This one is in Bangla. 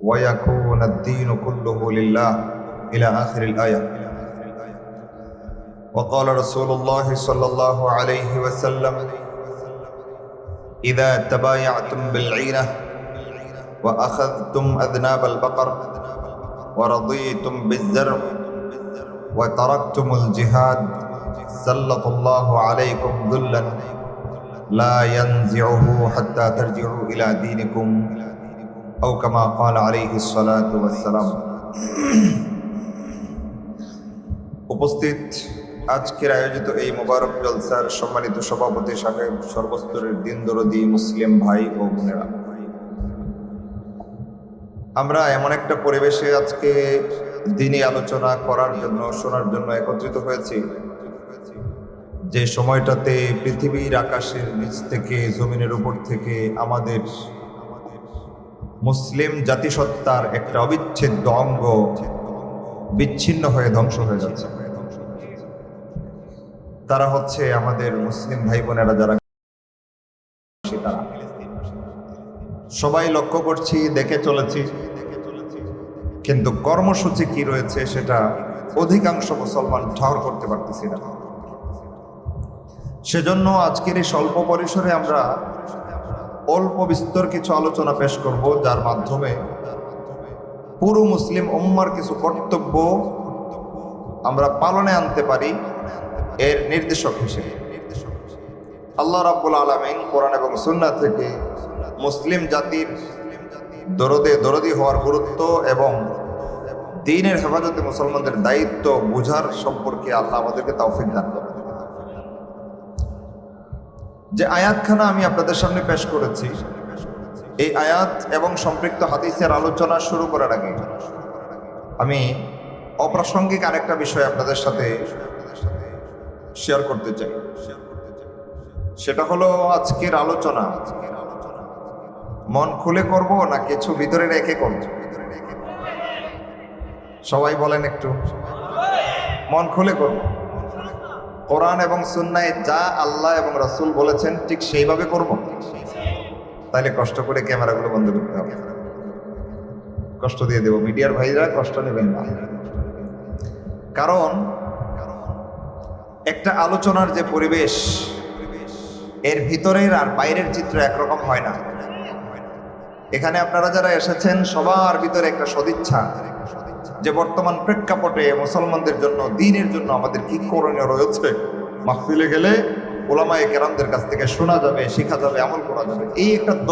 ويكون الدين كله لله إلى آخر الآية. وقال رسول الله صلى الله عليه وسلم إذا تبايعتم بالعينة وأخذتم أذناب البقر ورضيتم بالزرع وتركتم الجهاد سلط الله عليكم ذلا لا ينزعه حتى ترجعوا إلى دينكم. أو كما قال عليه الصلاة والسلام উপস্থিত আজকের আয়োজিত এই মোবারক জলসার সম্মানিত সভাপতি সাহেব সর্বস্তরের দিন দরদি মুসলিম ভাই ও বোনেরা আমরা এমন একটা পরিবেশে আজকে দিনই আলোচনা করার জন্য শোনার জন্য একত্রিত হয়েছি যে সময়টাতে পৃথিবীর আকাশের নিচ থেকে জমিনের উপর থেকে আমাদের মুসলিম জাতিসত্তার একটা অবিচ্ছেদ্য অঙ্গ বিচ্ছিন্ন হয়ে ধ্বংস হয়ে যাচ্ছে। তারা হচ্ছে আমাদের মুসলিম ভাই বোনেরা যারা সবাই লক্ষ্য করছি, দেখে চলেছি। কিন্তু কর্মসূচি কি রয়েছে সেটা অধিকাংশ মুসলমান ঠাহর করতে পারতেছি না। সেজন্য আজকের এই স্বল্প পরিসরে আমরা অল্প বিস্তর কিছু আলোচনা পেশ করব, যার মাধ্যমে পুরো মুসলিম উম্মার কিছু কর্তব্য আমরা পালনে আনতে পারি এর নির্দেশক হিসেবে। আল্লাহ রাব্বুল আলমিন কোরআন এবং সুন্না থেকে মুসলিম জাতির দরদে দরদি হওয়ার গুরুত্ব এবং দিনের হেফাজতে মুসলমানদের দায়িত্ব বোঝার সম্পর্কে আল্লাহ আমাদেরকে তৌফিক দান করেন। যে আয়াতখানা আমি আপনাদের সামনে পেশ করেছি, এই আয়াত এবং সম্পৃক্ত হাদিসের আলোচনা শুরু করার আগে আমি অপ্রাসঙ্গিক আরেকটা বিষয় আপনাদের সাথে শেয়ার করতে চাই। সেটা হলো আজকের আলোচনা। মন খুলে করব না কিছু ভিতরে রেখে করব? সবাই বলেন একটু। মন খুলে করব? কোরআন এবং সুন্নায় যা আল্লাহ এবং রাসূল বলেছেন, ঠিক সেইভাবে করব? তাইলে কষ্ট করে ক্যামেরাগুলো বন্ধ করতে হবে। কষ্ট দিয়ে দেব। মিডিয়ার ভাইরা কষ্ট নেবেন না। কারণ, একটা আলোচনার যে পরিবেশ, এর ভিতরের আর বাইরের চিত্র একরকম হয় না। এখানে আপনারা যারা এসেছেন, সবার ভিতরে একটা সদিচ্ছা। যে বর্তমান প্রেক্ষাপটে মুসলমানদের জন্য, দিনের জন্য আমাদের কি করণীয় রয়েছে? মাহফিলে গেলে ওলামায় কেরামদের কাছ থেকে শোনা যাবে, শেখা যাবে, আমল করা যাবে। এই একটা